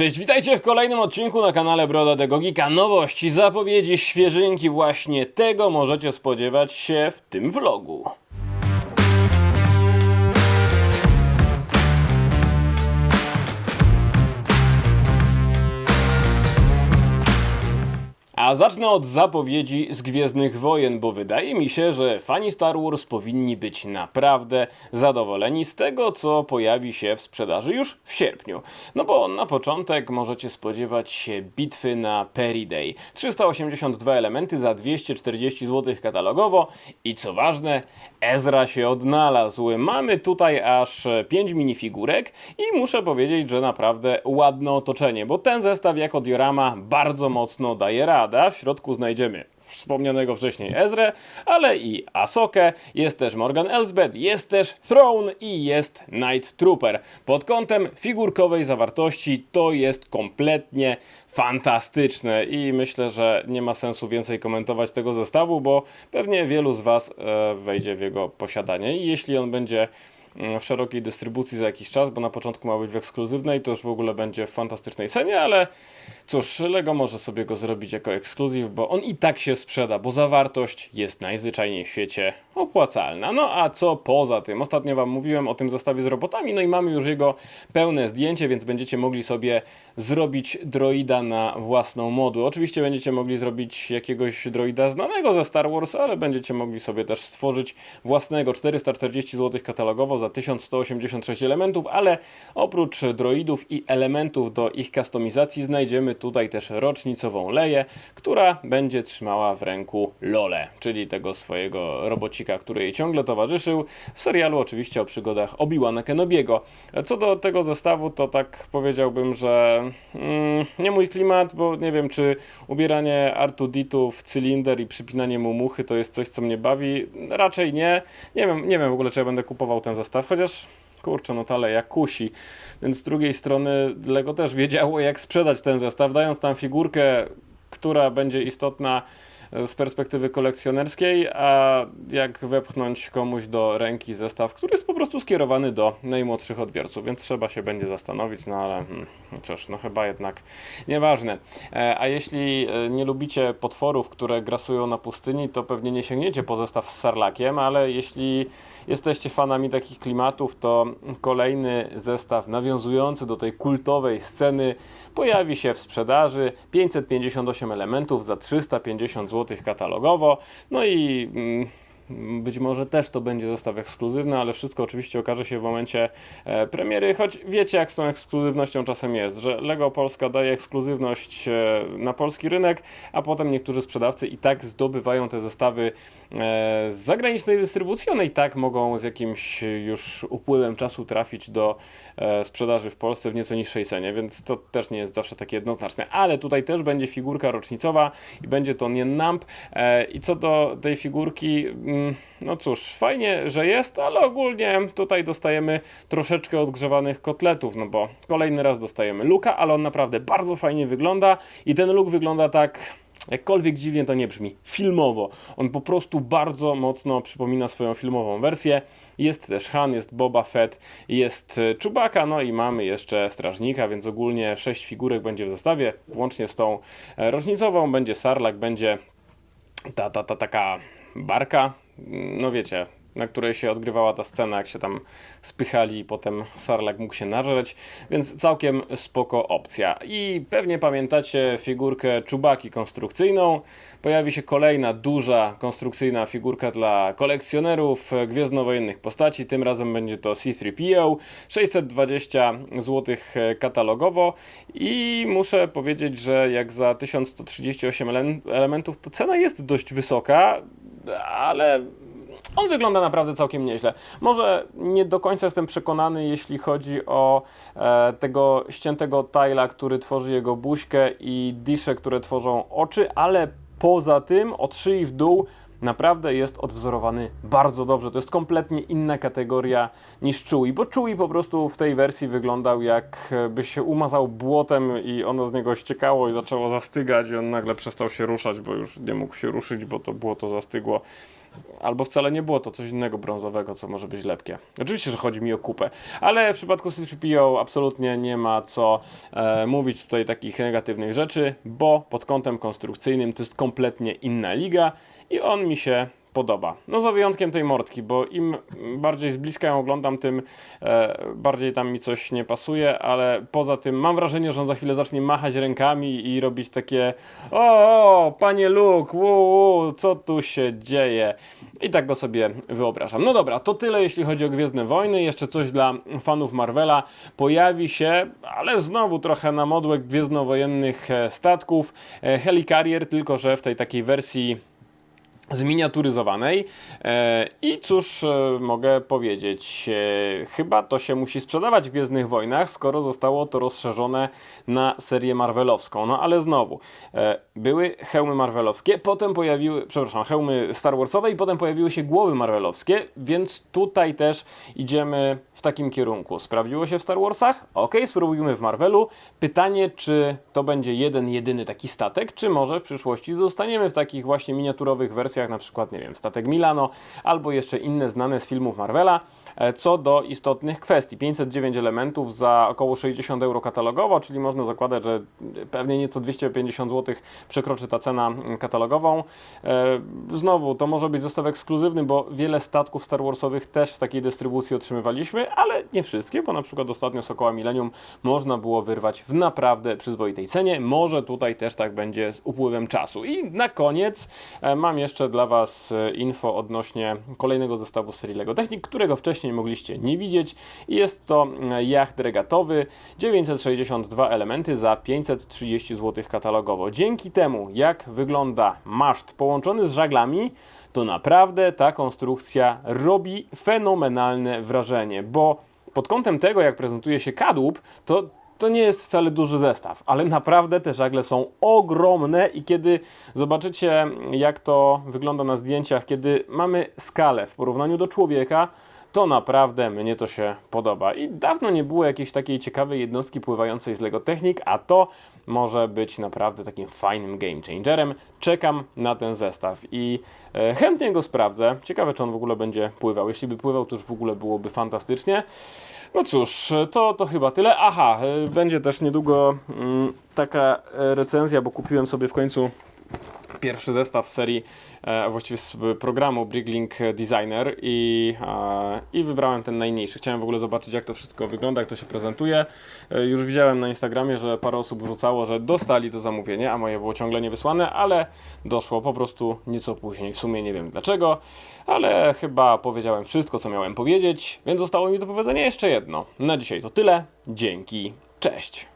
Cześć, witajcie w kolejnym odcinku na kanale Brodatego Geeka. Nowości, zapowiedzi, świeżynki, właśnie tego możecie spodziewać się w tym vlogu. A zacznę od zapowiedzi z Gwiezdnych Wojen, bo wydaje mi się, że fani Star Wars powinni być naprawdę zadowoleni z tego, co pojawi się w sprzedaży już w sierpniu. No bo na początek możecie spodziewać się bitwy na Perry Day. 382 elementy za 240 zł katalogowo i co ważne, Ezra się odnalazł. Mamy tutaj aż 5 minifigurek i muszę powiedzieć, że naprawdę ładne otoczenie, bo ten zestaw jako diorama bardzo mocno daje radę. W środku znajdziemy wspomnianego wcześniej Ezrę, ale i Asokę, jest też Morgan Elsbeth, jest też Throne i jest Night Trooper. Pod kątem figurkowej zawartości to jest kompletnie fantastyczne i myślę, że nie ma sensu więcej komentować tego zestawu, bo pewnie wielu z Was e, wejdzie w jego posiadanie i jeśli on będzie w szerokiej dystrybucji za jakiś czas, bo na początku ma być w ekskluzywnej, to już w ogóle będzie w fantastycznej cenie, ale cóż, Lego może sobie go zrobić jako ekskluzyw, bo on i tak się sprzeda, bo zawartość jest najzwyczajniej w świecie opłacalna. No a co poza tym? Ostatnio Wam mówiłem o tym zestawie z robotami, no i mamy już jego pełne zdjęcie, więc będziecie mogli sobie zrobić droida na własną modłę. Oczywiście będziecie mogli zrobić jakiegoś droida znanego ze Star Wars, ale będziecie mogli sobie też stworzyć własnego 440 zł katalogowo za 1186 elementów, ale oprócz droidów i elementów do ich kustomizacji znajdziemy tutaj też rocznicową Leję, która będzie trzymała w ręku Lole, czyli tego swojego robocika, który jej ciągle towarzyszył w serialu oczywiście o przygodach Obi-Wana Kenobiego. Co do tego zestawu, to tak powiedziałbym, że mm, nie mój klimat, bo nie wiem, czy ubieranie Artuditu w cylinder i przypinanie mu muchy to jest coś, co mnie bawi. Raczej nie. Nie wiem, nie wiem w ogóle, czy ja będę kupował ten zestaw, chociaż kurczę, no ta Leia kusi. Więc z drugiej strony Lego też wiedziało, jak sprzedać ten zestaw, dając tam figurkę, która będzie istotna z perspektywy kolekcjonerskiej, a jak wepchnąć komuś do ręki zestaw, który jest po prostu skierowany do najmłodszych odbiorców, więc trzeba się będzie zastanowić, no ale hmm, cóż, no chyba jednak nieważne. E, A jeśli e, nie lubicie potworów, które grasują na pustyni, to pewnie nie sięgniecie po zestaw z Sarlakiem, ale jeśli jesteście fanami takich klimatów, to kolejny zestaw nawiązujący do tej kultowej sceny pojawi się w sprzedaży. 558 elementów za 350 zł katalogowo. No i mm, być może też to będzie zestaw ekskluzywny, ale wszystko oczywiście okaże się w momencie e, premiery, choć wiecie jak z tą ekskluzywnością czasem jest, że Lego Polska daje ekskluzywność e, na polski rynek, a potem niektórzy sprzedawcy i tak zdobywają te zestawy e, z zagranicznej dystrybucji, one i tak mogą z jakimś już upływem czasu trafić do sprzedaży w Polsce w nieco niższej cenie, więc to też nie jest zawsze takie jednoznaczne, ale tutaj też będzie figurka rocznicowa i będzie to nie Namp. I co do tej figurki, mm, no cóż, fajnie, że jest, ale ogólnie tutaj dostajemy troszeczkę odgrzewanych kotletów, no bo kolejny raz dostajemy luka, ale on naprawdę bardzo fajnie wygląda i ten look wygląda tak jakkolwiek dziwnie to nie brzmi, filmowo. On po prostu bardzo mocno przypomina swoją filmową wersję. Jest też Han, jest Boba Fett, jest e, Chewbacca, no i mamy jeszcze Strażnika, więc ogólnie sześć figurek będzie w zestawie, włącznie z tą e, rocznicową. Będzie Sarlak, będzie ta, ta, ta taka barka, no wiecie, na której się odgrywała ta scena, jak się tam spychali i potem Sarlak mógł się nażreć, więc całkiem spoko opcja. I pewnie pamiętacie figurkę Czubaki konstrukcyjną. Pojawi się kolejna duża konstrukcyjna figurka dla kolekcjonerów gwiezdnowojennych postaci. Tym razem będzie to C3PO, 620 zł katalogowo i muszę powiedzieć, że jak za 1138 ele- elementów to cena jest dość wysoka, ale on wygląda naprawdę całkiem nieźle. Może nie do końca jestem przekonany, jeśli chodzi o e, tego ściętego Tyla, który tworzy jego buźkę i disze, które tworzą oczy, ale poza tym od szyi w dół naprawdę jest odwzorowany bardzo dobrze. To jest kompletnie inna kategoria niż Chewie, bo Chewie po prostu w tej wersji wyglądał jakby się umazał błotem i ono z niego ściekało i zaczęło zastygać i on nagle przestał się ruszać, bo już nie mógł się ruszyć, bo to błoto zastygło. Albo wcale nie było to coś innego brązowego, co może być lepkie. Oczywiście, że chodzi mi o kupę, ale w przypadku C3PO absolutnie nie ma co e, mówić tutaj takich negatywnych rzeczy, bo pod kątem konstrukcyjnym to jest kompletnie inna liga i on mi się podoba. No za wyjątkiem tej mordki, bo im bardziej z bliska ją oglądam, tym e, bardziej tam mi coś nie pasuje, ale poza tym mam wrażenie, że on za chwilę zacznie machać rękami i robić takie o, o panie Luke, wu, co tu się dzieje? I tak go sobie wyobrażam. No dobra, to tyle jeśli chodzi o Gwiezdne Wojny. Jeszcze coś dla fanów Marvela. Pojawi się, ale znowu trochę na modłę gwiezdnowojennych e, statków, e, Helicarrier, tylko że w tej takiej wersji zminiaturyzowanej. E, I cóż e, mogę powiedzieć? E, Chyba to się musi sprzedawać w Gwiezdnych Wojnach, skoro zostało to rozszerzone na serię Marvelowską. No ale znowu, były hełmy Marvelowskie, potem pojawiły, przepraszam, hełmy Star Warsowe i potem pojawiły się głowy Marvelowskie, więc tutaj też idziemy w takim kierunku. Sprawdziło się w Star Warsach? Ok, spróbujmy w Marvelu. Pytanie, czy to będzie jeden, jedyny taki statek, czy może w przyszłości zostaniemy w takich właśnie miniaturowych wersjach, na przykład, nie wiem, statek Milano, albo jeszcze inne znane z filmów Marvela. E, Co do istotnych kwestii, 509 elementów za około 60 euro katalogowo, czyli można zakładać, że pewnie nieco 250 zł przekroczy ta cena mm, katalogową. E, Znowu, to może być zestaw ekskluzywny, bo wiele statków Star Warsowych też w takiej dystrybucji otrzymywaliśmy, ale nie wszystkie, bo na przykład ostatnio Sokoła Millennium można było wyrwać w naprawdę przyzwoitej cenie. Może tutaj też tak będzie z upływem czasu. I na koniec e, mam jeszcze dla Was info odnośnie kolejnego zestawu serii LEGO Technic, którego wcześniej mogliście nie widzieć. Jest to e, jacht regatowy, 962 elementy za 530 zł katalogowo. Dzięki temu, jak wygląda maszt połączony z żaglami, to naprawdę ta konstrukcja robi fenomenalne wrażenie, bo pod kątem tego, jak prezentuje się kadłub, to to nie jest wcale duży zestaw, ale naprawdę te żagle są ogromne i kiedy zobaczycie, jak to wygląda na zdjęciach, kiedy mamy skalę w porównaniu do człowieka, to naprawdę mnie to się podoba. I dawno nie było jakiejś takiej ciekawej jednostki pływającej z Lego Technic, a to może być naprawdę takim fajnym game changerem. Czekam na ten zestaw i e, chętnie go sprawdzę. Ciekawe, czy on w ogóle będzie pływał. Jeśli by pływał, to już w ogóle byłoby fantastycznie. No cóż, to, to chyba tyle. Aha, e, będzie też niedługo mm, taka e, recenzja, bo kupiłem sobie w końcu pierwszy zestaw serii, e, właściwie z programu Bricklink Designer i, e, i wybrałem ten najmniejszy. Chciałem w ogóle zobaczyć jak to wszystko wygląda, jak to się prezentuje. E, Już widziałem na Instagramie, że parę osób wrzucało, że dostali to zamówienie, a moje było ciągle niewysłane, ale doszło po prostu nieco później. W sumie nie wiem dlaczego, ale chyba powiedziałem wszystko, co miałem powiedzieć, więc zostało mi do powiedzenia jeszcze jedno. Na dzisiaj to tyle. Dzięki. Cześć.